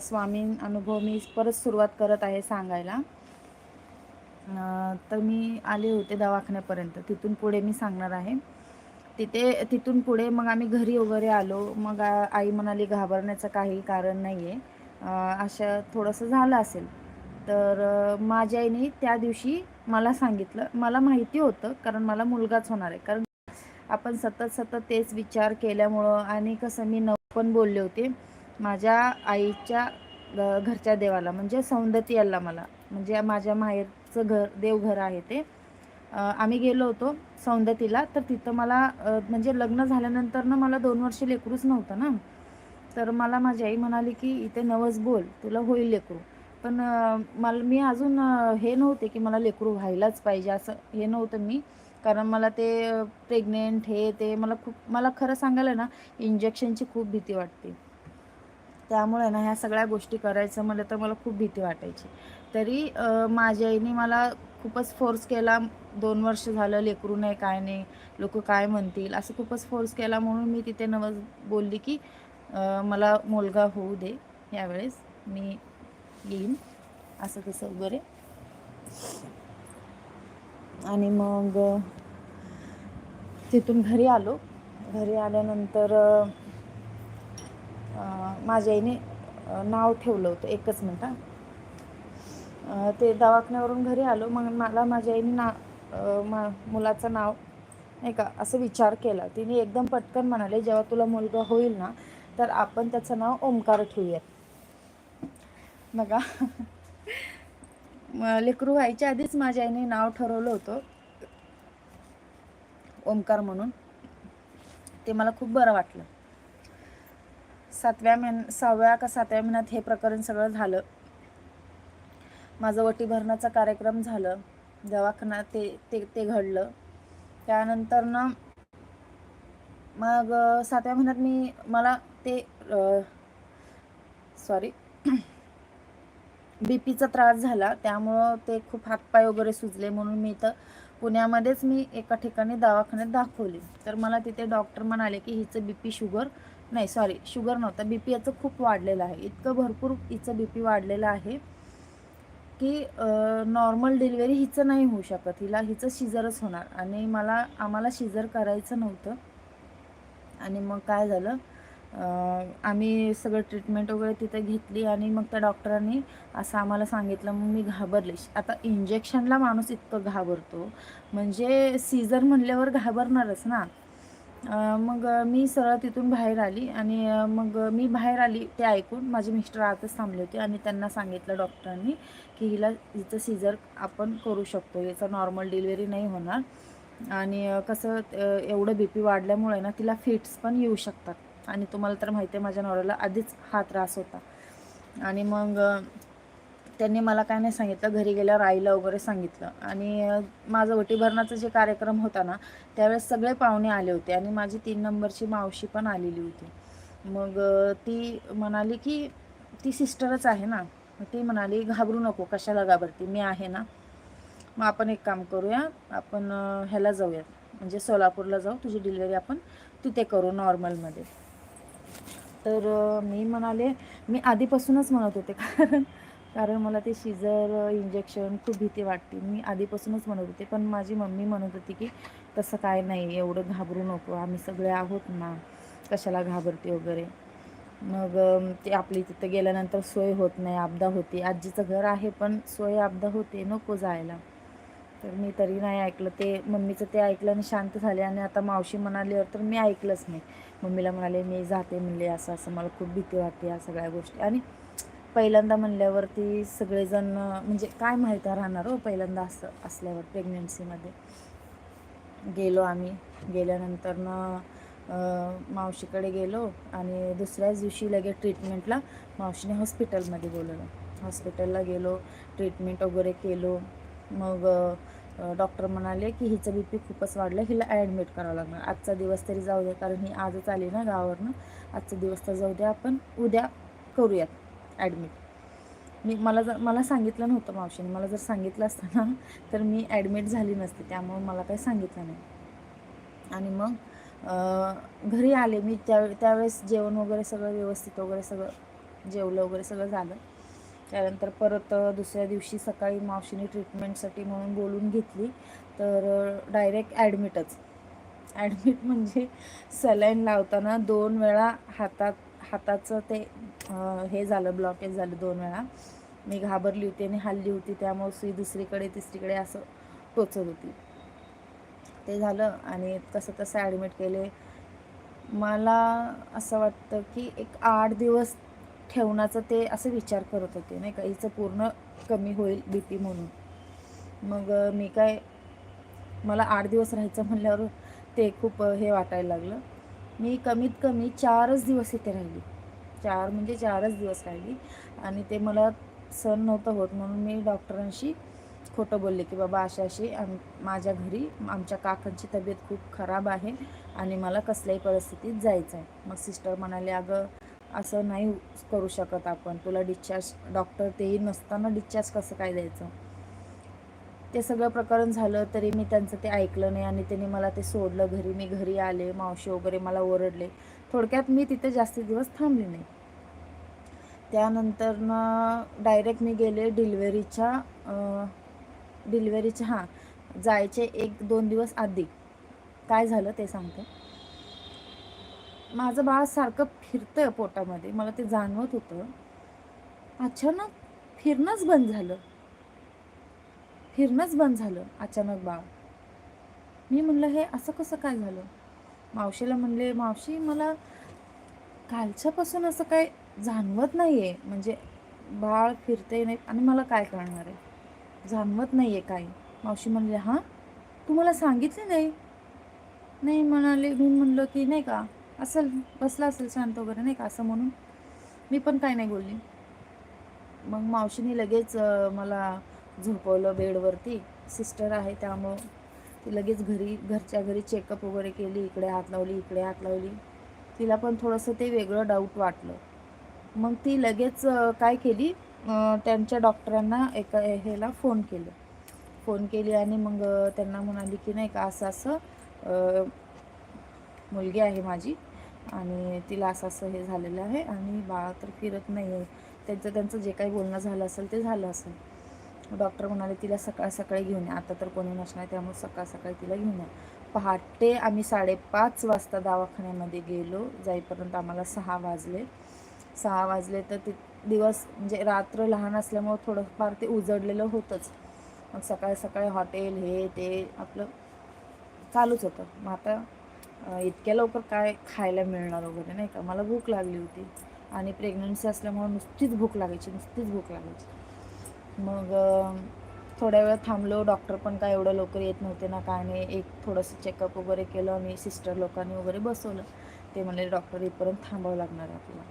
स्वामीन स्वामी अनुभव मी परत सुरुवात करत आहे सांगायला. तर मी आले होते दवाखान्यापर्यंत. तिथून पुढे मी सांगणार आहे. तिथे तिथून पुढे मग आम्ही घरी वगैरे आलो. मग आई म्हणाली घाबरण्याचं काही कारण नाही आहे अशा थोडंसं झालं असेल. तर माझ्या आईने त्या दिवशी मला सांगितलं. मला माहिती होतं कारण मला मुलगाच होणार आहे. कारण आपण सतत सतत तेच विचार केल्यामुळं आणि कसं मी नऊ पण बोलले होते. माझ्या आईच्या घरच्या देवाला म्हणजे सौंदती आला मला. म्हणजे माझ्या माहेरचं घर देवघर आहे ते. आम्ही गेलो होतो सौंदतीला. तर तिथं मला म्हणजे लग्न झाल्यानंतर ना मला दोन वर्ष लेकरूच नव्हतं ना. तर मला माझी आई म्हणाली की इथे नवस बोल तुला होईल लेकरू. पण मला मी अजून हे नव्हते की मला लेकरू व्हायलाच पाहिजे असं हे नव्हतं मी. कारण मला ते प्रेग्नेंट हे ते मला खूप मला खरं सांगायला ना इंजेक्शनची खूप भीती वाटते. त्यामुळे ना ह्या सगळ्या गोष्टी करायचं म्हणलं तर मला खूप भीती वाटायची. तरी माझ्या आईने मला खूपच फोर्स केला. दोन वर्ष झालं लेकरू नाही काय नाही लोक काय म्हणतील असं खूपच फोर्स केला म्हणून मी तिथे नवज बोलली की मला मुलगा होऊ दे यावेळेस. मी येईन. असं तसं वगैरे. आणि मग तिथून घरी आलो. घरी आल्यानंतर माझ्या आईने नाव ठेवलं होतं एकच मिनटं ते दवाखान्यावरून घरी आलो. मग मला माझ्या आईने ना मा मुलाचं नाव नाही का असं विचार केला. तिने एकदम पटकन म्हणाले जेव्हा तुला मुलगा होईल ना तर आपण त्याचं नाव ओंकार ठेवूयात. बघा लेकरू व्हायच्या आधीच माझ्या आईने नाव ठरवलं होतं ओंकार म्हणून. ते मला खूप बरं वाटलं. सातव्या महिन सहाव्या का सातव्या महिन्यात हे प्रकरण सगळं झालं. माझं वटी भरण्याचा कार्यक्रम झालं. दवाखाना ते ते ते घडलं. त्यानंतर ना मग सातव्या महिन्यात मी मला ते सॉरी बी पीचा त्रास झाला. त्यामुळं ते खूप हातपाय वगैरे सुजले म्हणून मी इथं पुण्यामध्येच मी एका ठिकाणी दवाखान्यात दाखवली. तर मला तिथे डॉक्टर म्हणाले की हिचं बी पी शुगर नाही सॉरी शुगर नव्हतं. बी पी याचं खूप वाढलेलं आहे. इतकं भरपूर हिचं बी पी वाढलेलं आहे की नॉर्मल डिलिव्हरी हिचं नाही होऊ शकत. हिला हिचं शिजरच होणार. आणि मला आम्हाला शिजर करायचं नव्हतं. आणि मग काय झालं आम्ही सगळं ट्रीटमेंट वगैरे तिथे घेतली आणि मग त्या डॉक्टरांनी असं आम्हाला सांगितलं मग मी घाबरले आता इंजेक्शनला माणूस इतकं घाबरतो. म्हणजे सीझर म्हणल्यावर घाबरणारच ना. मग मी सरळ तिथून बाहेर आली आणि मग मी बाहेर आली ते ऐकून माझे मिस्टर आतच थांबले होते आणि त्यांना सांगितलं डॉक्टरांनी की हिला हिचं सीझर आपण करू शकतो याचं नॉर्मल डिलिव्हरी नाही होणार. आणि कसं एवढं बी पी वाढल्यामुळे ना तिला फिट्स पण येऊ शकतात. आणि तुम्हाला तर माहिती आहे माझ्या नवऱ्याला आधीच हा त्रास होता. आणि मग त्यांनी मला काय नाही सांगितलं. घरी गेल्यावर आईला वगैरे सांगितलं. आणि माझं वटीभरणाचा जे कार्यक्रम होता ना त्यावेळेस सगळे पाहुणे आले होते. आणि माझी तीन नंबरची मावशी पण आलेली होती. मग ती म्हणाली की ती सिस्टरच आहे ना. ती म्हणाली घाबरू नको कशाला घाबरती? मी आहे ना. मग आपण एक काम करूया. आपण ह्याला जाऊया. म्हणजे सोलापूरला जाऊ. तुझी डिलिव्हरी आपण तिथे करू नॉर्मलमध्ये. तर मी म्हणाले मी आधीपासूनच म्हणत होते कारण कारण मला ते शिजर इंजेक्शन खूप भीती वाटते. मी आधीपासूनच म्हणत होते पण माझी मम्मी म्हणत होती की तसं काय नाही एवढं घाबरू नको आम्ही सगळे आहोत ना कशाला घाबरते वगैरे. मग ते आपली तिथं गेल्यानंतर सोय होत नाही आपदा होते. आजीचं घर आहे पण सोय आपदा होते नको जायला. तर मी तरी नाही ऐकलं. ते मम्मीचं ते ऐकलं आणि शांत झाले आणि आता मावशी म्हणाल्यावर तर मी ऐकलंच नाही. मम्मीला म्हणाले मी जाते म्हणले असं असं मला खूप भीती वाटते या सगळ्या गोष्टी. आणि पहिल्यांदा म्हणल्यावरती सगळेजण म्हणजे काय माहिती राहणार हो पहिल्यांदा असं असल्यावर प्रेग्नेन्सीमध्ये. गेलो आम्ही गेल्यानंतरनं अं, मावशीकडे गेलो आणि दुसऱ्याच दिवशी लगेच ट्रीटमेंटला मावशीने हॉस्पिटलमध्ये बोलवलं. हॉस्पिटलला गेलो ट्रीटमेंट वगैरे केलो. मग डॉक्टर म्हणाले की हिचं बी पी खूपच वाढलं हिला ॲडमिट करावं लागणार. आजचा दिवस तरी जाऊ द्या कारण ही आजच आली ना गावावरनं. आजचा दिवस तर जाऊ द्या आपण उद्या करूयात. ॲडमिट मी मला जर मला सांगितलं नव्हतं मावशीने. मला जर सांगितलं असतं ना तर मी ॲडमिट झाली नसते. त्यामुळे मला काही सांगितलं नाही. आणि मग घरी आले. मी त्या त्यावेळेस जेवण वगैरे सगळं व्यवस्थित वगैरे सगळं जेवलं वगैरे सगळं झालं. त्यानंतर परत दुसऱ्या दिवशी सकाळी मावशीने ट्रीटमेंटसाठी म्हणून बोलून घेतली. तर डायरेक्ट ॲडमिटच ॲडमिट म्हणजे सलाईन लावताना दोन वेळा हातात हाताचं ते हे झालं ब्लॉकेज झालं दोन वेळा. मी घाबरली होती आणि हल्ली होती. त्यामुळे सुई दुसरीकडे तिसरीकडे असं टोचत होती. ते झालं आणि कसं तसं ॲडमिट केले. मला असं वाटतं की एक आठ दिवस ठेवण्याचं ते असं विचार करत होते नाही का? हिचं पूर्ण कमी होईल बी पी म्हणून. मग मी काय मला आठ दिवस राहायचं म्हणल्यावर ते खूप हे वाटायला लागलं. मी कमीत कमी चारच दिवस इथे राहिली. चार म्हणजे चारच दिवस राहिली. आणि ते मला सहन नव्हतं होत म्हणून मी डॉक्टरांशी खोटं बोलले की बाबा अशा अशी आम माझ्या घरी आमच्या काकांची तब्येत खूप खराब आहे आणि मला कसल्याही परिस्थितीत जायचं आहे मग सिस्टर म्हणाले अगं असं नाही करू शकत आपण. तुला डिस्चार्ज डॉक्टर तेही नसताना डिस्चार्ज कसं काय द्यायचं? ते सगळं प्रकरण झालं तरी मी त्यांचं ते ऐकलं नाही आणि त्यांनी मला ते सोडलं घरी. मी घरी आले मावशी वगैरे मला ओरडले. थोडक्यात मी तिथे जास्त दिवस थांबले नाही. त्यानंतर डायरेक्ट मी गेले डिलिव्हरीच्या डिलिव्हरीच्या हां जायचे एक दोन दिवस आधी. काय झालं ते सांगते. माझं बाळ सारखं फिरतं पोटामध्ये. मला ते जाणवत होतं. अचानक फिरणंच बंद झालं. फिरणंच बंद झालं अचानक बाळ. मी म्हणलं हे असं कसं काय झालं? मावशीला म्हणले मावशी मला कालच्यापासून असं काय जाणवत नाही आहे म्हणजे बाळ फिरते नाही आणि मला काय करणार आहे? जाणवत नाही आहे काय मावशी म्हणले हां? तू मला सांगितले नाही? नाही म्हणाले. मी म्हणलं की नाही का? असेल बसला असेल शांत वगैरे नाही का? असं म्हणून. मी पण काय नाही बोलली. मग मावशीने लगेच मला झोपवलं बेडवरती. सिस्टर आहे त्यामुळं ती लगेच घरी घरच्या घरी चेकअप वगैरे केली इकडे हात लावली इकडे हात लावली. तिला पण थोडंसं ते वेगळं डाऊट वाटलं. मग ती लगेच काय केली? त्यांच्या डॉक्टरांना एका ह्याला फोन केलं. फोन केली आणि मग त्यांना म्हणाली की नाही का असं असं मुलगी आहे माझी आणि तिला असं असं हे झालेलं आहे आणि बाळा तर फिरत नाही आहे त्यांचं त्यांचं जे काही बोलणं झालं असेल ते झालं असेल. डॉक्टर म्हणाले तिला सकाळ सकाळी घेऊन या. आता तर कोणी नसणार त्यामुळे सकाळ सकाळी तिला घेऊन या. पहाटे आम्ही साडेपाच वाजता दवाखान्यामध्ये गेलो. जाईपर्यंत आम्हाला सहा वाजले. सहा वाजले तर ते दिवस म्हणजे रात्र लहान असल्यामुळं थोडंफार ते उजडलेलं होतंच. मग सकाळी सकाळी हॉटेल हे ते आपलं चालूच होतं. मग आता इतक्या लवकर काय खायला मिळणार वगैरे नाही का? मला भूक लागली होती. आणि प्रेग्नन्सी असल्यामुळं नुसतीच भूक लागायची नुसतीच भूक लागायची. मग थोड्या वेळ थांबलो. डॉक्टर पण काय एवढं लवकर येत नव्हते ना काय नाही. एक थोडंसं चेकअप वगैरे केलं आणि सिस्टर लोकांनी वगैरे बसवलं. ते म्हणले डॉक्टर येईपर्यंत थांबावं लागणार आपल्याला.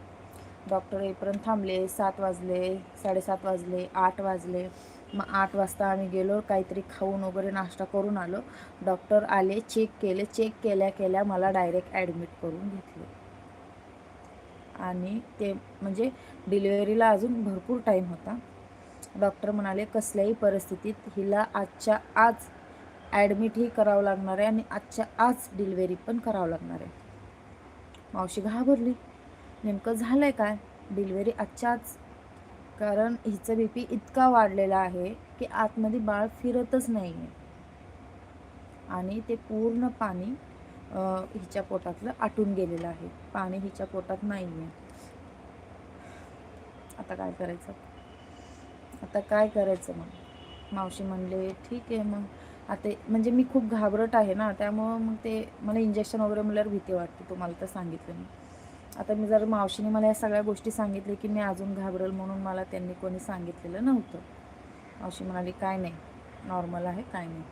डॉक्टर येईपर्यंत थांबले. सात वाजले साडेसात वाजले आठ वाजले. मग आठ वाजता आम्ही गेलो. काहीतरी खाऊन वगैरे नाश्ता करून आलो. डॉक्टर आले चेक केले. चेक केल्या केल्या मला डायरेक्ट ॲडमिट करून घेतले. आणि ते म्हणजे डिलिव्हरीला अजून भरपूर टाईम होता. डॉक्टर म्हणाले कसल्याही परिस्थितीत हिला आजच्या आज ॲडमिटही करावं लागणार आहे आणि आजच्या आज डिलिव्हरी पण करावं लागणार आहे. मावशी घाबरली. नेमकं झालं आहे काय? डिलिव्हरी आजच्या आज? कारण हिचं बी पी इतका वाढलेला आहे की आतमध्ये बाळ फिरतच नाही आहे आणि ते पूर्ण पाणी हिच्या पोटातलं आटून गेलेलं आहे. पाणी हिच्या पोटात नाही आहे आता काय करायचं? आता काय करायचं मग? मावशी म्हणले ठीक आहे मग. आता म्हणजे मी खूप घाबरट आहे ना त्यामुळं मग ते मला इंजेक्शन वगैरे म्हणल्यावर भीती वाटते तुम्हाला तर सांगितलं मी. आता मी जर मावशीने मला या सगळ्या गोष्टी सांगितल्या की मी अजून घाबरल म्हणून मला त्यांनी कोणी सांगितलेलं नव्हतं. मावशी म्हणाली काय नाही नॉर्मल आहे काय नाही.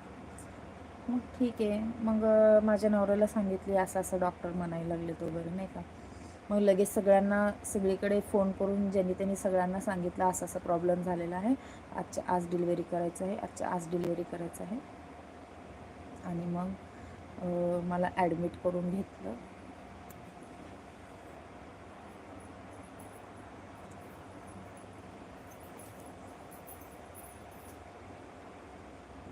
मग ठीक आहे मग माझ्या नवऱ्याला सांगितली असं असं डॉक्टर म्हणायला लागले तो वगैरे नाही का? मग लगेच सगळ्यांना सगळीकडे फोन करून ज्यांनी त्यांनी सगळ्यांना सांगितलं असं असं प्रॉब्लेम झालेला आहे. आजच्या आज डिलिव्हरी करायचं आहे. आजच्या आज डिलिव्हरी करायचं आहे. आणि मग मला ॲडमिट करून घेतलं.